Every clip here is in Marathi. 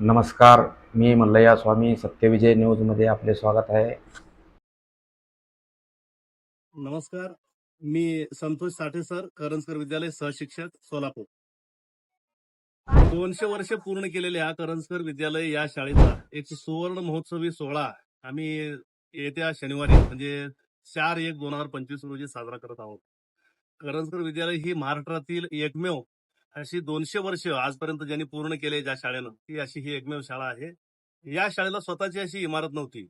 नमस्कार मी मल्लया स्वामी सत्यविजय न्यूजमध्ये आपले स्वागत आहे. नमस्कार मी संतोष साठे सर करंजकर विद्यालय सहशिक्षक सोलापूर. दोनशे वर्ष पूर्ण केलेल्या करंजकर विद्यालय या शाळेचा एक सुवर्ण महोत्सवी सोहळा आम्ही येत्या शनिवारी म्हणजे चार एक दोन हजार पंचवीस रोजी साजरा करत आहोत. करंजकर विद्यालय ही महाराष्ट्रातील एकमेव अशी दोनशे वर्ष आजपर्यंत ज्यांनी पूर्ण केले ज्या शाळेनं ती अशी ही एकमेव शाळा आहे. या शाळेला स्वतःची अशी इमारत नव्हती.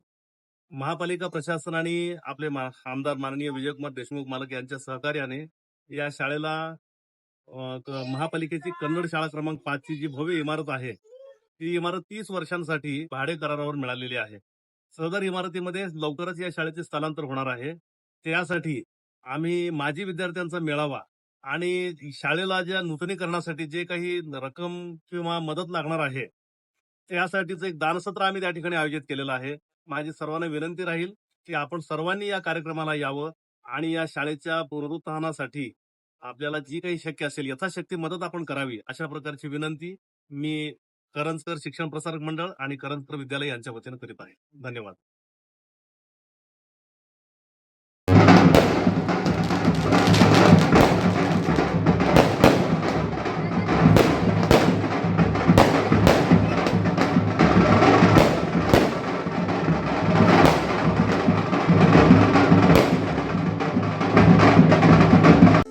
महापालिका प्रशासन आणि आपले मा- आमदार माननीय विजयकुमार देशमुख मालक यांच्या सहकार्याने या शाळेला महापालिकेची कन्नड शाळा क्रमांक पाचची जी भव्य इमारत आहे ती इमारत तीस वर्षांसाठी भाडे करारावर मिळालेली आहे. सदर इमारतीमध्ये लवकरच या शाळेचे स्थलांतर होणार आहे. त्यासाठी आम्ही माजी विद्यार्थ्यांचा मेळावा आणि शाळेला ज्या नूतनीकरणासाठी जे काही रक्कम किंवा मदत लागणार आहे त्यासाठीचं एक दानसत्र आम्ही त्या ठिकाणी आयोजित केलेलं आहे. माझी सर्वांना विनंती राहील की आपण सर्वांनी या कार्यक्रमाला यावं आणि या शाळेच्या पुनरुत्थानासाठी आपल्याला जी काही शक्य असेल यथाशक्ती मदत आपण करावी अशा प्रकारची विनंती मी करंजकर शिक्षण प्रसारक मंडळ आणि करंजकर विद्यालय यांच्या वतीनं करीत आहे. धन्यवाद.